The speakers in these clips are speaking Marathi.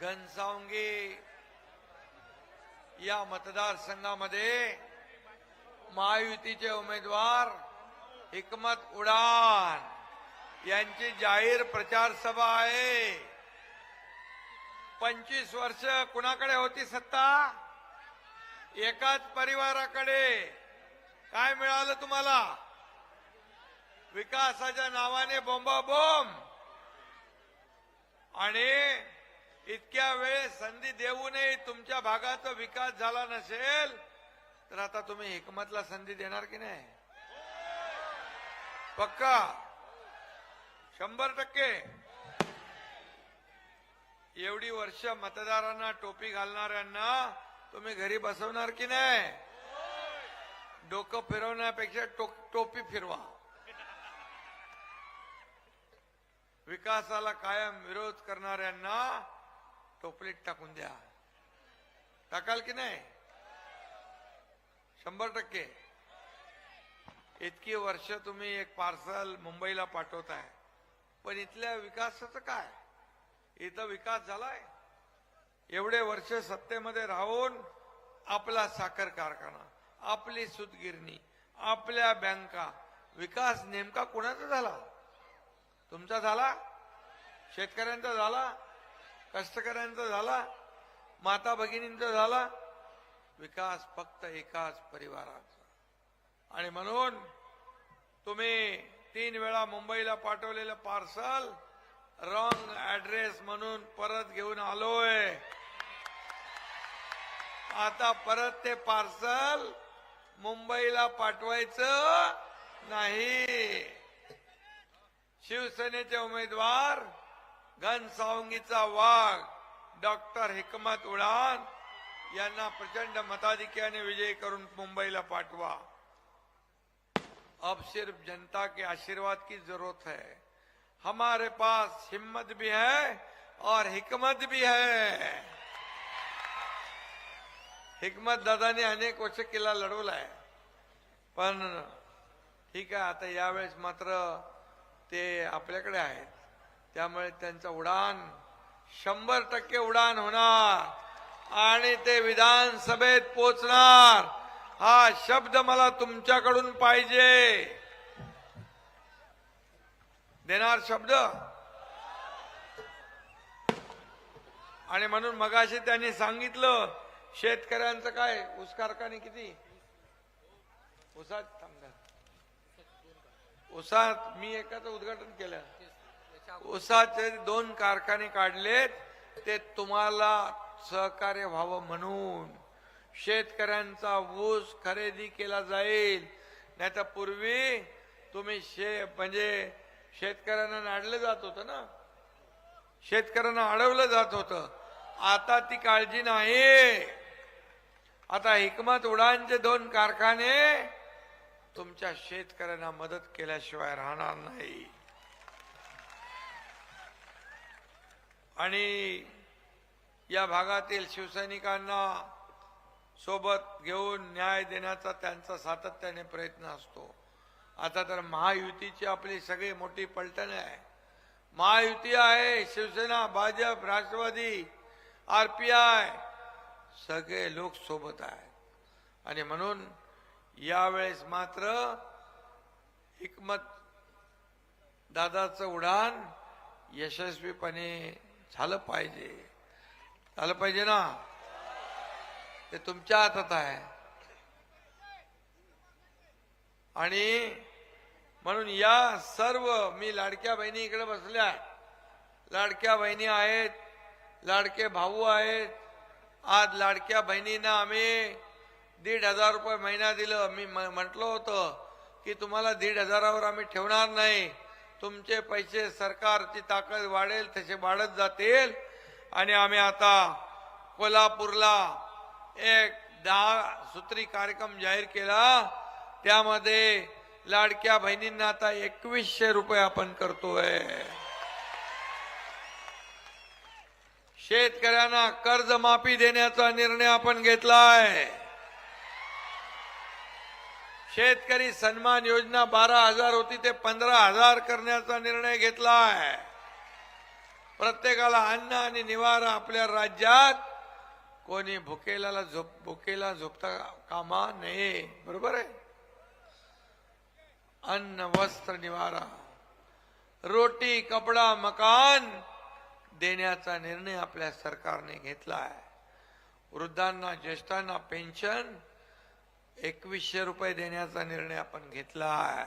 घनसावंगी या मतदारसंघामध्ये महायुतीचे उमेदवार हिकमत उडान यांची जाहीर प्रचार सभा आहे. पंचवीस वर्ष कुणाकडे होती सत्ता? एकाच परिवाराकडे. काय मिळालं तुम्हाला? विकासाच्या नावाने बोंबाबोंब. आणि इतक्या वेळ संधी देऊनही तुमच्या भागाचा विकास झाला नसेल तर आता तुम्ही हिकमतला संधी देणार की नाही? पक्का? शंभर टक्के. एवढी वर्ष मतदारांना टोपी घालणाऱ्यांना तुम्ही घरी बसवणार की नाही? डोकं फिरवण्यापेक्षा टो- टोपी फिरवा. विकासाला कायम विरोध करणाऱ्यांना टोपलीत टाकून द्या. टाकाल की नाही? शंभर टक्के. इतकी वर्ष तुम्ही एक पार्सल मुंबईला पाठवताय. पण इथल्या विकासाचं काय? इथं विकास झालाय. एवढे वर्ष सत्तेमध्ये राहून आपला साखर कारखाना आपली सुतगिरणी आपल्या बँका विकास नेमका कोणाचा झाला? तुमचा झाला? शेतकऱ्यांचा झाला? कष्टकऱ्यांचा झाला माता भगिनींचा झाला विकास फक्त एकाच परिवाराचा. आणि म्हणून तुम्ही तीन वेळा मुंबईला पाठवलेलं पार्सल रॉंग ऍड्रेस म्हणून परत घेऊन आलोय. आता परत ते पार्सल मुंबईला पाठवायचं नाही. शिवसेनेचे उमेदवार घनसावंगीचा वाघ डॉक्टर हिकमत उडान यांना प्रचंड मताधिक्याने विजयी करून मुंबईला पाठवा. अब सिर्फ जनता के आशीर्वाद की जरूरत है। हमारे पास हिम्मत भी है और हिकमत भी है। हिकमत दादाने अनेक वर्ष किल्ला लढवलाय. पण ठीक आहे आता यावेळेस मात्र ते आपल्याकडे आहेत. त्यामुळे त्यांचं उडान शंभर टक्के उडान होणार. आणि ते विधानसभेत पोचणार. हा शब्द मला तुमच्याकडून पाहिजे. देणार शब्द? आणि म्हणून मगाशी त्यांनी सांगितलं शेतकऱ्यांचं काय ऊस कारखाने किती? ऊसात थांबणार ऊसात मी एकाचं उद्घाटन केलं. ऊसाचे दोन कारखाने काढलेत ते तुम्हाला सहकार्य व्हावं म्हणून. शेतकऱ्यांचा ऊस खरेदी केला जाईल. नाही तर पूर्वी तुम्ही शे म्हणजे शेतकऱ्यांना नाडलं जात होतं ना? शेतकऱ्यांना अडवलं जात होतं. आता ती काळजी नाही. आता हिकमत उडानचे दोन कारखाने तुमच्या शेतकऱ्यांना मदत केल्याशिवाय राहणार नाही. आणि या भागातील शिवसैनिकांना सोबत घेऊन न्याय देण्याचा त्यांचा सातत्याने प्रयत्न असतो. आता तर महायुतीची आपली सगळी मोठी पलटण आहे. महायुती आहे Shiv Sena Bhajap Rashtravadi R P I सगळे लोक सोबत आहेत. आणि म्हणून यावेळेस मात्र हिकमत दादाचं उडान यशस्वीपणे झालं पाहिजे. झालं पाहिजे ना? ते तुमच्या हातात आहे. आणि म्हणून या सर्व मी लाडक्या बहिणी इकडे बसल्या. लाडक्या बहिणी आहेत लाडके भाऊ आहेत. आज लाडक्या बहिणींना आम्ही दीड हजार रुपये महिना दिलं. मी म- म्हटलं होतं की तुम्हाला दीड हजारावर आम्ही ठेवणार नाही. तुमचे पैसे सरकारची ताकद वाढेल तसे वाढत जातील. आणि आम्ही आता कोल्हापूरला एक दहा सूत्री कार्यक्रम जाहीर केला. त्यामध्ये लाडक्या बहिणींना आता एकवीसशे रुपये आपण करतोय. शेतकऱ्यांना कर्जमाफी देण्याचा निर्णय आपण घेतलाय. शेतकरी सन्मान योजना बारा हजार होती ते पंधरा हजार करण्याचा निर्णय घेतलाय. प्रत्येकाला अन्न आणि निवारा आपल्या राज्यात. कोणी भुकेला झोप भुकेला झोपता कामा नये. बरोबर आहे? अन्न वस्त्र निवारा. रोटी कपडा मकान देण्याचा निर्णय आपल्या सरकारने घेतला आहे वृद्धांना ज्येष्ठांना पेन्शन एकवीसशे रुपये देण्याचा निर्णय आपण घेतला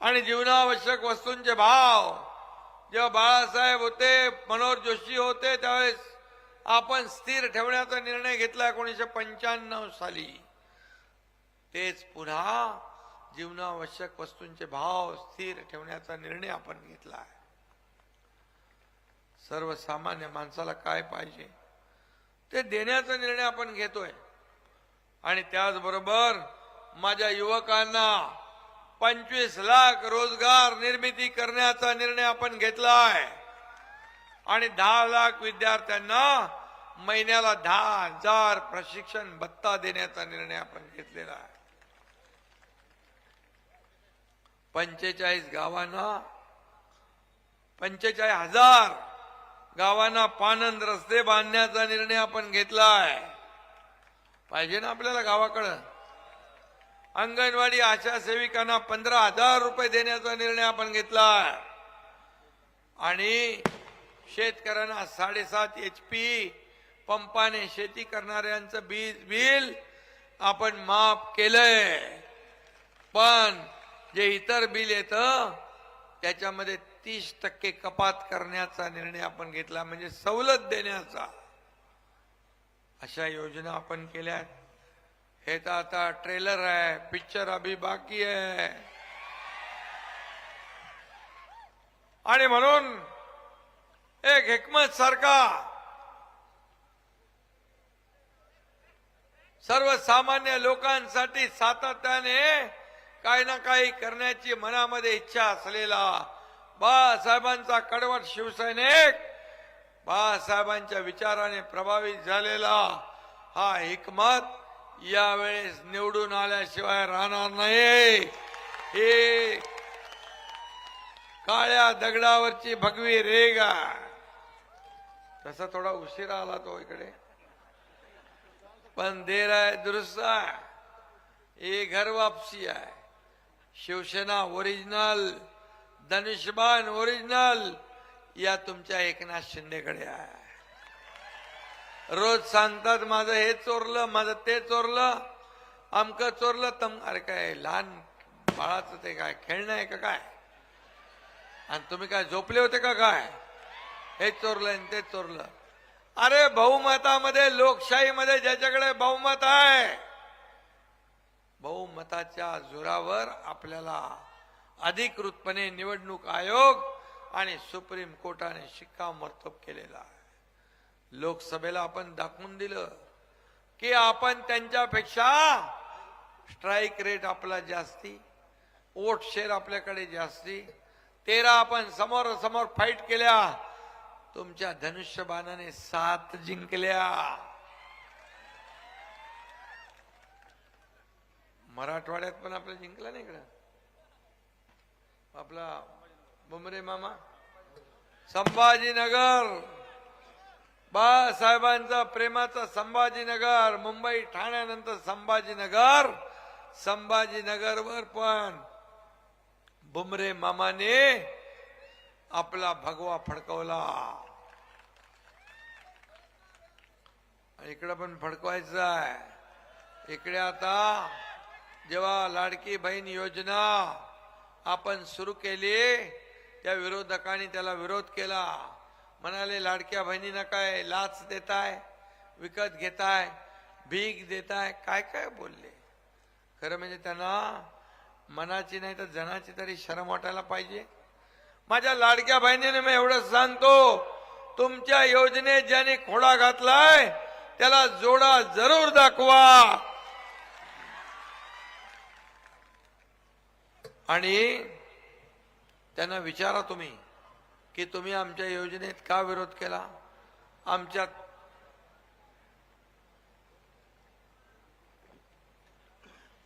आणि जीवनावश्यक वस्तूंचे भाव जेव्हा बाळासाहेब होते मनोहर जोशी होते त्यावेळेस आपण स्थिर ठेवण्याचा निर्णय घेतला एकोणीसशे पंच्याण्णव साली. तेच पुन्हा जीवनावश्यक वस्तूंचे भाव स्थिर ठेवण्याचा निर्णय आपण घेतला आहे. सर्वसामान्य माणसाला काय पाहिजे? ते देण्याचा निर्णय आपण घेतोय. आणि त्याचबरोबर माझ्या युवकांना पंचवीस लाख रोजगार निर्मिती करण्याचा निर्णय आपण घेतला आहे. आणि दहा लाख विद्यार्थ्यांना महिन्याला दहा हजार प्रशिक्षण भत्ता देण्याचा निर्णय आपण घेतलेला आहे. पंचेचाळीस गावांना पंचेचाळीस हजार गावांना पानंद रस्ते बांधण्याचा निर्णय आपण घेतला आहे. पाहिजे ना आपल्याला गावाकडं. अंगणवाडी आशा सेविकांना पंधरा हजार रुपये देण्याचा निर्णय आपण घेतला. आणि शेतकऱ्यांना साडेसात एच पी पंपाने शेती करणाऱ्यांचं बीज बिल आपण माफ केलंय. पण जे इतर बिल येतं त्याच्यामध्ये तीस टक्के कपात करण्याचा निर्णय आपण घेतला. म्हणजे सवलत देण्याचा. अशा योजना आपण केल्या हे तर आता ट्रेलर आहे पिक्चर अभी बाकी आहे. आणि म्हणून एक हिकमत सारखा सर्वसामान्य लोकांसाठी सातत्याने काही ना काही करण्याची मनामध्ये इच्छा असलेला बाळासाहेबांचा कडवट शिवसैनिक बाळासाहेबांच्या विचाराने प्रभावित झालेला हा हिकमत यावेळेस निवडून आल्याशिवाय राहणार नाही हे काळ्या दगडावरची भगवी रेगा तसा थोडा उशिरा आला तो इकडे. पण देर आहे दुरुस्त आहे. हे घर वापसी आहे. शिवसेना ओरिजिनल धनुष्यबाण ओरिजिनल या तुमच्या एकनाथ शिंदेकडे आहे. रोज सांगतात माझं हे चोरलं माझं ते चोरलं अमकं चोरलं तम अरे काय लहान बाळाचं ते काय खेळणं आहे का काय? आणि तुम्ही काय झोपले होते का काय? हे चोरलं आणि ते चोरलं. अरे बहुमतामध्ये लोकशाहीमध्ये ज्याच्याकडे बहुमत आहे बहुमताच्या जोरावर आपल्याला अधिकृतपणे निवडणूक आयोग आणि सुप्रीम कोर्टाने शिक्कामोर्तब केलेला आहे. लोकसभेला आपण दाखवून दिलं की आपण त्यांच्यापेक्षा स्ट्राईक रेट आपला जास्ती वोट शेअर आपल्याकडे जास्ती तेरा आपण समोर समोर फाईट केल्या तुमच्या धनुष्यबाणाने सात जिंकल्या. मराठवाड्यात पण आपलं जिंकला नाही इकडं. आपला बुमरे मामा. संभाजीनगर. बाळासाहेबांचा प्रेमाचा संभाजीनगर मुंबई ठाण्यानंतर संभाजीनगर संभाजीनगरवर पण बुमरे मामाने आपला भगवा फडकवला. इकडं पण फडकवायचं आहे. इकडे आता जेव्हा लाडकी बहीण योजना आपण सुरू केली त्या विरोधकांनी त्याला विरोध केला. म्हणाले लाडक्या बहिणींना काय लाच देताय विकत घेताय भीक देताय काय काय बोलले? खरं म्हणजे त्यांना मनाची नाही तर जनाची तरी शरम वाटायला पाहिजे. माझ्या लाडक्या बहिणीने मी एवढं सांगतो तुमच्या योजनेत ज्याने खोडा घातलाय त्याला जोडा जरूर दाखवा. आणि त्यांना विचारा तुम्ही की तुम्ही आमच्या योजनेत का विरोध केला? आमच्या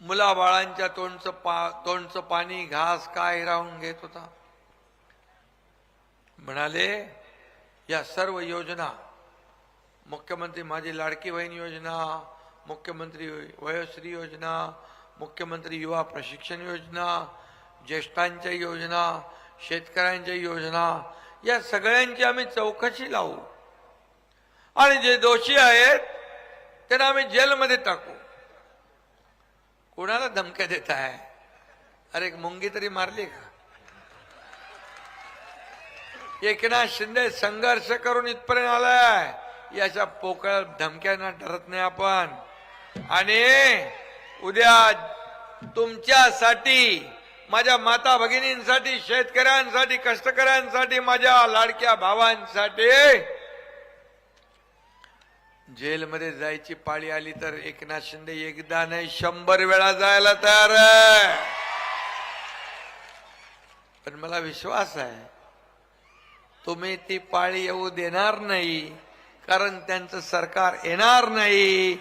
मुलाबाळांच्या तोंडचं पा तोंडचं पाणी घास काय राहून घेत होता? म्हणाले या सर्व योजना मुख्यमंत्री माझी लाडकी बहीण योजना मुख्यमंत्री वयोश्री योजना मुख्यमंत्री युवा प्रशिक्षण योजना ज्येष्ठांच्या योजना शेतकऱ्यांच्या योजना या सगळ्यांची आम्ही चौकशी लावू. आणि जे दोषी आहेत त्यांना आम्ही जेलमध्ये टाकू. कोणाला धमक्या देत आहे अरे एक मुंगी तरी मारली का? एकनाथ शिंदे संघर्ष करून इथपर्यंत आलाय. याच्या पोकळ धमक्यांना ठरत नाही आपण. आणि उद्या तुमच्यासाठी माझ्या माता भगिनींसाठी शेतकऱ्यांसाठी कष्टकऱ्यांसाठी माझ्या लाडक्या भावांसाठी. जेलमध्ये जायची पाळी आली तर एकनाथ शिंदे एकदा नाही शंभर वेळा जायला तयार आहे. पण मला विश्वास आहे तुम्ही ती पाळी येऊ देणार नाही कारण त्यांचं सरकार येणार नाही.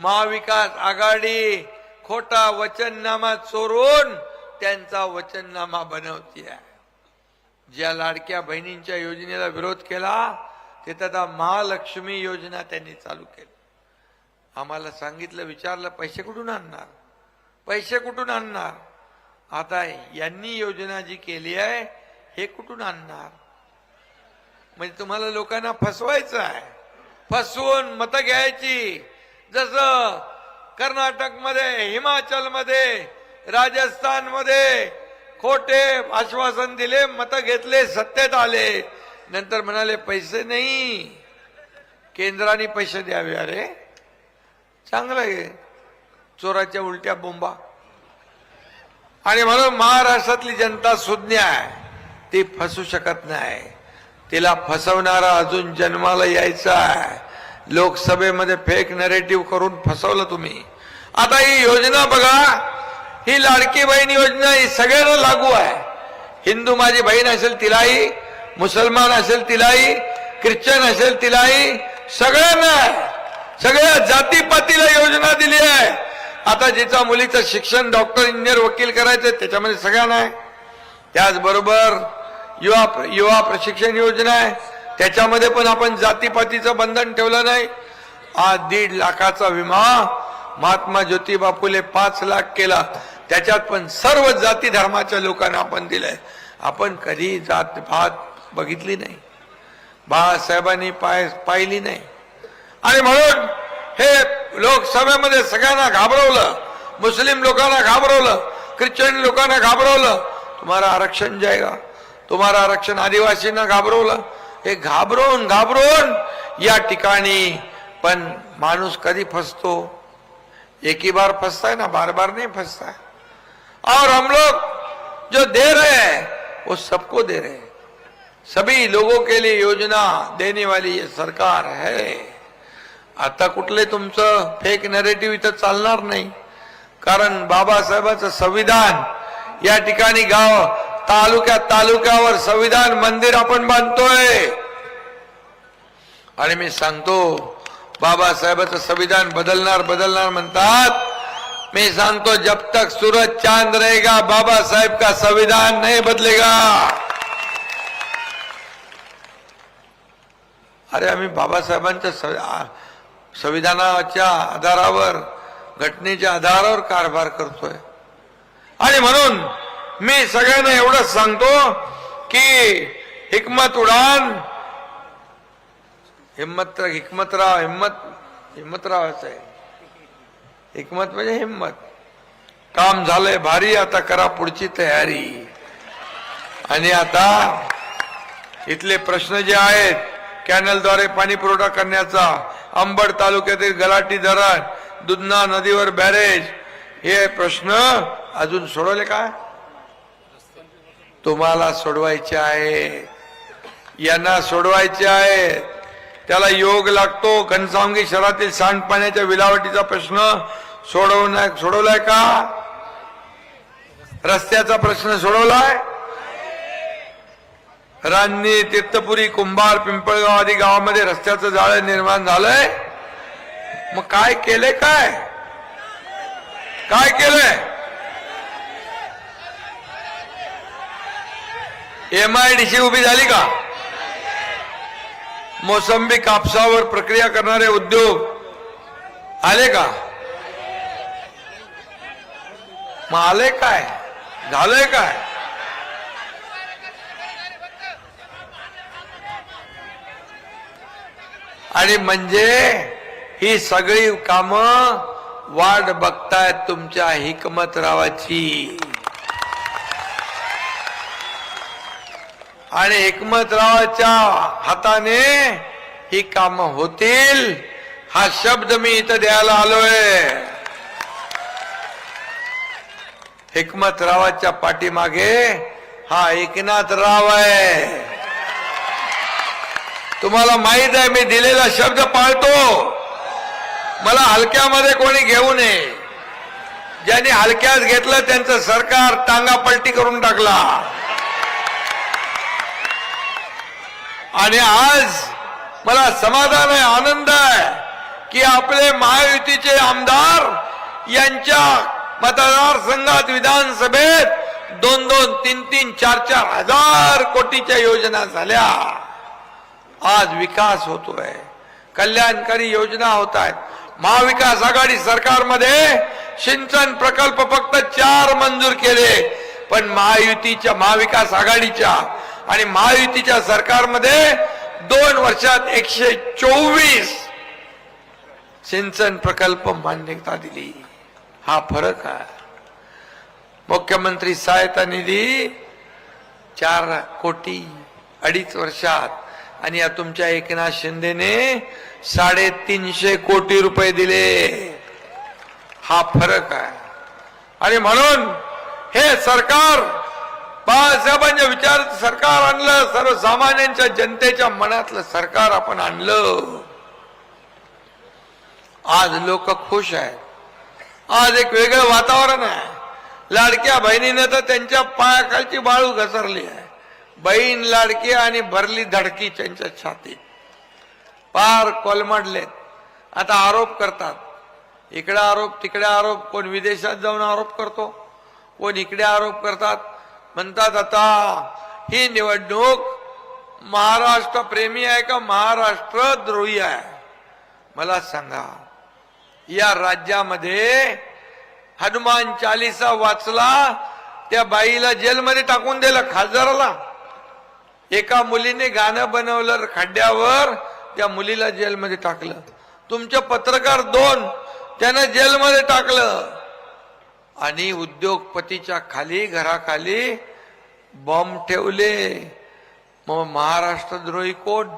महाविकास आघाडी खोटा वचननामा चोरून त्यांचा वचननामा बनवतीये ज्या लाडक्या बहिणींच्या योजनेला विरोध केला तिथं आता महालक्ष्मी योजना त्यांनी चालू केली. आम्हाला सांगितलं विचारलं पैसे कुठून आणणार? पैसे कुठून आणणार? आता यांनी योजना जी केली आहे हे कुठून आणणार? म्हणजे तुम्हाला लोकांना फसवायचं आहे. फसवून मतं घ्यायची. जसं कर्नाटकमध्ये हिमाचलमध्ये राजस्थानमध्ये खोटे आश्वासन दिले मत घेतले सत्तेत आले. नंतर म्हणाले पैसे नाही. केंद्राने पैसे द्यावे. अरे चांगलं आहे. चोराच्या उलट्या बोंबा. आणि म्हणून महाराष्ट्रातली जनता सुज्ञ आहे. ती फसू शकत नाही. तिला फसवणारा अजून जन्माला यायचा आहे. लोकसभेमध्ये फेक नरेटिव्ह करून फसवलं तुम्ही. आता ही योजना बघा. ही लाडकी बहीण योजना ही सगळ्यांना लागू आहे. हिंदू माझी बहीण असेल तिलाही मुसलमान असेल तिलाही ख्रिश्चन असेल तिलाही सगळ्यांना सगळ्या जातीपातीला योजना दिली आहे. आता जिचा मुलीचं शिक्षण डॉक्टर इंजिनियर वकील करायचं त्याच्यामध्ये सगळ्यांना आहे. त्याचबरोबर युवा युवा प्रशिक्षण योजना आहे. त्याच्यामध्ये पण आपण जातीपातीचं बंधन ठेवलं नाही. आज दीड लाखाचा विमा महात्मा ज्योतिबा फुले पाच लाख केला. त्याच्यात पण सर्व जाती धर्माच्या लोकांना आपण दिलंय. आपण कधी जात भात बघितली नाही. बाळासाहेबांनी पाय पाहिली नाही. आणि म्हणून हे लोकसभेमध्ये सगळ्यांना घाबरवलं मुस्लिम लोकांना घाबरवलं ख्रिश्चन लोकांना घाबरवलं तुम्हाला आरक्षण जायगा तुम्हाला आरक्षण आदिवासींना घाबरवलं. हे घाबरवून घाबरवून या ठिकाणी पण माणूस कधी फसतो? एकी बार फसताय ना बार बार नाही फसताय? और हम लोग जो दे रहे हैं वो सबको दे रहे हैं। सभी लोगों के लिए योजना देने वाली ये सरकार है। आता कुठले तुमचं फेक नरेटिव्ह इथं चालणार नाही। कारण बाबासाहेबांचं संविधान या ठिकाणी गाव तालुक्यात तालुक्यावर संविधान मंदिर आपण बांधतोय। आणि मी सांगतो बाबासाहेबांचं संविधान बदलणार बदलणार म्हणतात मैं सांगतो जब तक सूरज चांद रहेगा बाबा साहेब का संविधान नहीं बदलेगा। अरे आम्ही बाबासाहेबांच्या संविधानाच्या आधारावर घटनेच्या आधारावर कारभार करतोय। आणि म्हणून मी सगळ्यांना एवढंच सांगतो की हिकमत उडान हिम्मत हिकमतराव हिम्मत हिम्मतरावाच आहे। हिकमत म्हणजे हिंमत काम झालंय भारी आता करा पुढची तयारी. आणि आता इथले प्रश्न जे आहेत कॅनलद्वारे पाणी पुरवठा करण्याचा अंबड तालुक्यातील गलाटी धरण दुधना नदीवर बॅरेज हे प्रश्न अजून सोडवले का? तुम्हाला सोडवायचे आहे यांना सोडवायचे आहे त्याला योग लागतो. घनसावंगी शहरातील सांडपाण्याच्या विलावटीचा प्रश्न सोडवण्या सोडवलाय का? रस्त्याचा प्रश्न सोडवलाय? रान्नी तीर्थपुरी कुंभार पिंपळगाव आदी गावामध्ये रस्त्याचं जाळं निर्माण झालंय. मग काय केलंय काय? काय केलंय? एम आय डी सी उभी झाली का? मोसंबी कापसावर प्रक्रिया करणारे उद्योग. आले का? मग आले काय? झालंय काय? आणि म्हणजे ही सगळी कामं वाट बघतायत तुमच्या हिकमतरावाची. आणि एकमतरावाच्या हाताने ही काम होतील हा शब्द मी इथं द्यायला आलोय. एकमतरावाच्या पाठीमागे हा एकनाथ राव आहे. तुम्हाला माहीत आहे मी दिलेला शब्द पाळतो. मला हलक्यामध्ये कोणी घेऊ नये. ज्यांनी हलक्यात घेतलं त्यांचं सरकार टांगा पलटी करून टाकला. आणि आज मला समाधान आहे आनंद आहे की आपले महायुतीचे आमदार यांच्या मतदारसंघात विधानसभेत दोन दोन तीन तीन चार चार हजार कोटीच्या योजना झाल्या. आज विकास होतोय. कल्याणकारी योजना होत आहेत महाविकास आघाडी सरकारमध्ये सिंचन प्रकल्प फक्त चार मंजूर केले पण महायुतीच्या महाविकास आघाडीच्या आणि महायुतीच्या सरकारमध्ये दोन वर्षात एकशे चोवीस सिंचन प्रकल्प मान्यता दिली. हा फरक आहे मुख्यमंत्री सहायता निधी चार कोटी अडीच वर्षात. आणि या तुमच्या एकनाथ शिंदेने साडेतीनशे कोटी रुपये दिले. हा फरक आहे आणि म्हणून हे सरकार बाळासाहेबांच्या विचार सरकार आणलं सर्वसामान्यांच्या जनतेच्या मनातलं सरकार आपण आणलं. आज लोक खुश आहेत. आज एक वेगळं वातावरण आहे. लाडक्या बहिणीनं तर त्यांच्या पायाखालची बाळू घसरली आहे. बहीण लाडकी आणि भरली धडकी त्यांच्या छातीत पार कोलमडलेत. आता आरोप करतात. इकडे आरोप तिकडे आरोप. कोण विदेशात जाऊन आरोप करतो. कोण इकडे आरोप करतात. म्हणतात आता ही निवडणूक महाराष्ट्र प्रेमी आहे का महाराष्ट्र द्रोही आहे? मला सांगा या राज्यामध्ये हनुमान चालिसा वाचला त्या बाईला जेलमध्ये टाकून दिलं खासदाराला. एका मुलीने गाणं बनवलं खड्ड्यावर त्या मुलीला जेलमध्ये टाकलं. तुमचे पत्रकार दोन त्यानं जेलमध्ये टाकलं. आणि उद्योगपतीच्या खाली घराखाली बॉम्ब ठेवले. मग महाराष्ट्रद्रोही कोण?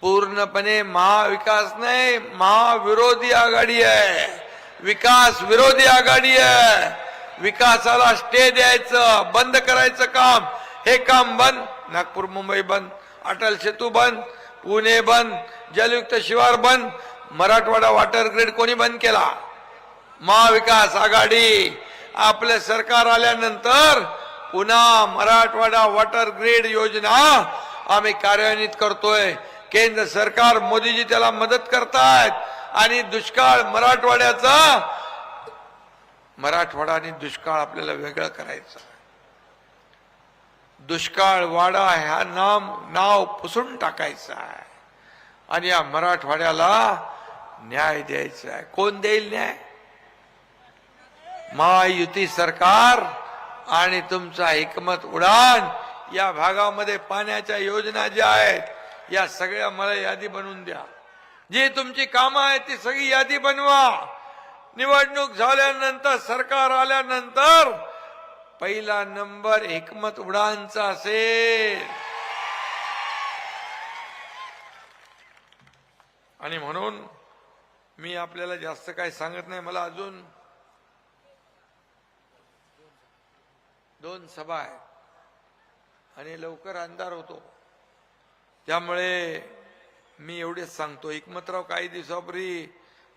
पूर्णपणे महाविकास नाही महाविरोधी आघाडी आहे. विकास विरोधी आघाडी आहे. विकासाला स्टे द्यायचं बंद करायचं काम. हे काम बंद. नागपूर मुंबई बंद. अटल सेतू बंद. पुणे बंद. जलयुक्त शिवार बंद. मराठवाडा वॉटर ग्रीड कोणी बंद केला? महाविकास आघाडी आपलं सरकार आल्यानंतर पुन्हा मराठवाडा वॉटर ग्रीड योजना आम्ही कार्यान्वित करतोय. केंद्र सरकार मोदीजी त्याला मदत करतायत. आणि दुष्काळ मराठवाड्याचा मराठवाडा आणि दुष्काळ आपल्याला वेगळं करायचं. दुष्काळ वाडा ह्या नाम नाव पुसून टाकायचं आहे. आणि या मराठवाड्याला न्याय द्यायचा आहे. कोण देईल न्याय? महायुती सरकार आणि तुमचा एकमत उडान या भागामध्ये पाण्याच्या योजना ज्या आहेत या सगळ्या मला यादी बनवून द्या. जी तुमची कामं आहेत ती सगळी यादी बनवा. निवडणूक झाल्यानंतर सरकार आल्यानंतर पहिला नंबर एकमत उडानचा असेल. आणि म्हणून मी आपल्याला जास्त काही सांगत नाही. मला अजून दोन सभा आहेत. आणि लवकर अंधार होतो. त्यामुळे मी एवढेच सांगतो. एकमतराव काही दिवसापूर्वी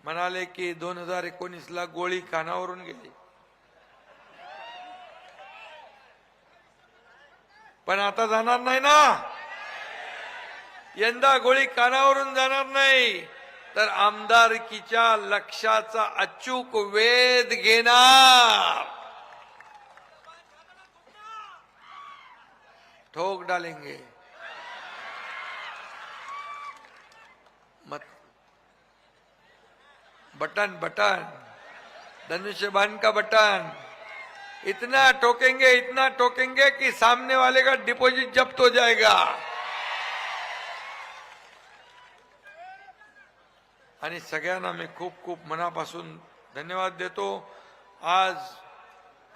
म्हणाले की दोन हजार एकोणीस ला गोळी कानावरून गेली. पण आता जाणार नाही ना? यंदा गोळी कानावरून जाणार नाही. तर आमदारकीच्या लक्षाचा अचूक वेध घेणार. ठोक डालेंगे। मत बटन बटन। धनुष बन का बटन। इतना टोकेंगे इतना टोकेंगे कि सामने वाले का डिपॉजिट जब्त हो जाएगा। आणि मैं खूब खूब मनापासन धन्यवाद देतो। आज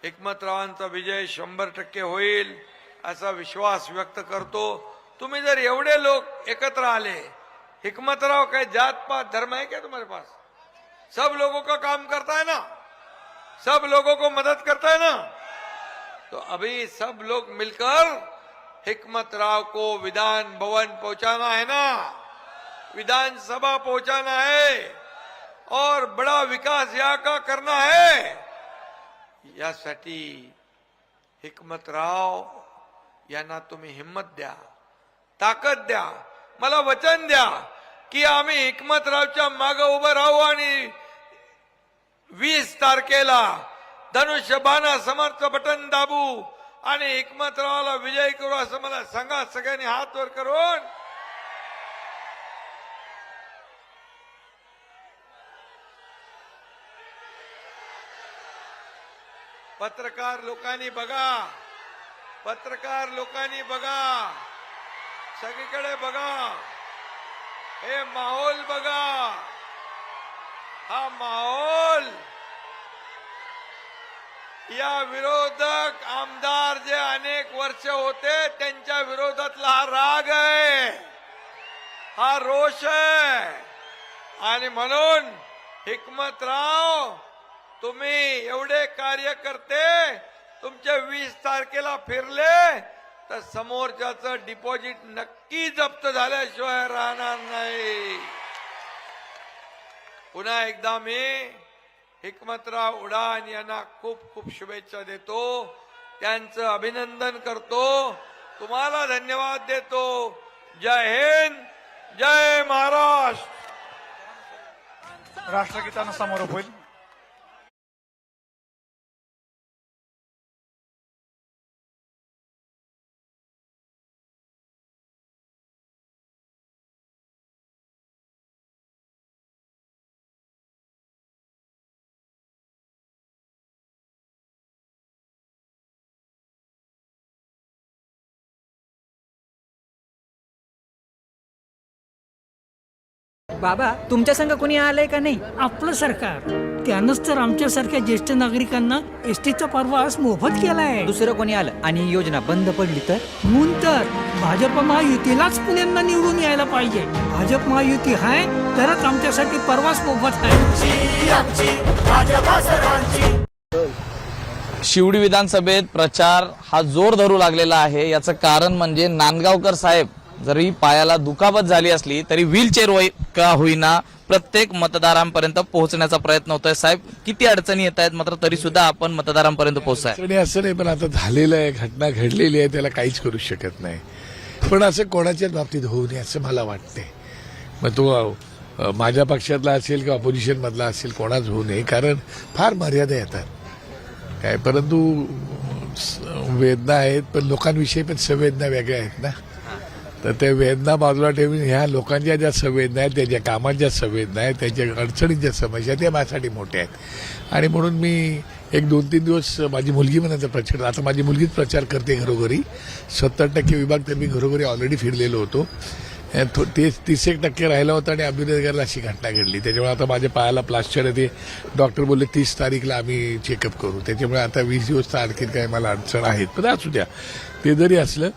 एकमत रावान विजय शंबर टक्के होईल। असा विश्वास व्यक्त करतो. तुम्ही जर एवढे लोक एकत्र आले, हिकमतराव काय जात पात धर्म है क्या तुम्हारे पास? सब लोगों का काम करता है ना? सब लोगों को मदद करता है ना? तो अभी सब लोग मिलकर हिकमत राव को विधान भवन पहुंचाना है ना? विधानसभा पहुंचाना है और बड़ा विकास यहाँ का करना है। यासाठी हिकमतराव यांना तुम्ही हिंमत द्या ताकद द्या मला वचन द्या की आम्ही हिकमतरावच्या मागे उभं राहू आणि वीस तारखेला धनुष्य बाणा समर्थ बटन दाबू आणि हिकमतरावाला विजय करू असं मला सांगा सगळ्यांनी हात वर करून. पत्रकार लोकांनी बघा पत्रकार लोकांनी बघा. सगळीकडे बघा. हे माहोल बघा. हा माहोल. या विरोधक आमदार जे अनेक वर्ष होते त्यांच्या विरोधातला हा राग आहे. हा रोष आहे. आणि म्हणून हिकमतराव तुम्ही एवढे कार्यकर्ते तुमच्या वीस तारखेला फिरले तर समोरच्याच डिपॉझिट नक्की जप्त झाल्याशिवाय राहणार नाही. पुन्हा एकदा मी हिकमतराव उडान यांना खूप खूप शुभेच्छा देतो. त्यांचं अभिनंदन करतो. तुम्हाला धन्यवाद देतो. जय हिंद जय महाराष्ट्र. राष्ट्रगीतानं समारोप होईल. बाबा तुमच्या संघ कोणी आलंय का नाही? आपलं सरकार. त्यानंच तर आमच्यासारख्या ज्येष्ठ नागरिकांना एस टीचा प्रवास मोफत केलाय. दुसरं कोणी आलं आणि योजना बंद पडली तर? म्हणून तर भाजप महायुतीलाच पुण्यांना निवडून यायला पाहिजे. भाजप महायुती आहे तरच आमच्यासाठी प्रवास मोफत आहे शिवडी विधानसभेत प्रचार हा जोर धरू लागलेला आहे. याचं कारण म्हणजे नांदगावकर साहेब जरी पायाला दुखापत झाली असली तरी व्हीलचेअर होई का होईना प्रत्येक मतदारांपर्यंत पोहोचण्याचा प्रयत्न होतोय. साहेब किती अडचणी येत आहेत मात्र तरी सुद्धा आपण मतदारांपर्यंत पोहोचताय. आणि असं नाही पण आता झालेलं आहे घटना घडलेली आहे त्याला काहीच करू शकत नाही. पण असं कोणाच्याच बाबतीत होऊ नये असं मला वाटते मग तो माझ्या पक्षातला असेल किंवा अपोजिशनमधला असेल कोणाच होऊ नये कारण फार मर्यादा येतात. काय परंतु वेदना आहेत पण लोकांविषयी पण संवेदना वेगळ्या आहेत ना. तर त्या वेदना बाजूला ठेवून ह्या लोकांच्या ज्या संवेदना आहेत त्याच्या कामाच्या संवेदना आहेत त्याच्या अडचणींच्या समस्या त्या माझ्यासाठी मोठ्या आहेत. आणि म्हणून मी एक दोन तीन दिवस माझी मुलगी म्हणायचा प्रचार आता माझी मुलगीच प्रचार करते घरोघरी. सत्तर टक्के विभाग तर मी घरोघरी ऑलरेडी फिरलेलो होतो. अं, ते तीस एक टक्के राहिला होता आणि अभिनयनगरला अशी घटना घडली. त्याच्यामुळे आता माझ्या पायाला प्लास्टर आहे ते डॉक्टर बोलले तीस तारीखला आम्ही चेकअप करू. त्याच्यामुळे आता वीस दिवस तर आणखीन काही मला अडचण आहेत. पण असू द्या. ते जरी असलं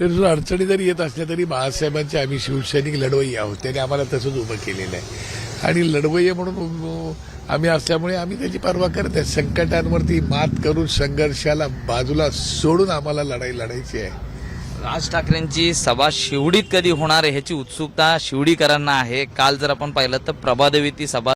तरी सुद्धा अडचणी जरी येत असल्या तरी बाळासाहेबांचे आम्ही शिवसैनिक लढवई आहोत. त्याने आम्हाला तसंच उभं केलेलं आहे. आणि लढवय्या म्हणून आम्ही असल्यामुळे आम्ही त्याची पर्वा करत आहे. संकटांवरती मात करून संघर्षाला बाजूला सोडून आम्हाला लढाई लढायची आहे. राज ठाकरेंची सभा शिवडीत कधी होणार आहे ह्याची उत्सुकता शिवडीकरांना आहे. काल जर आपण पाहिलं तर प्रभादेवी ती सभा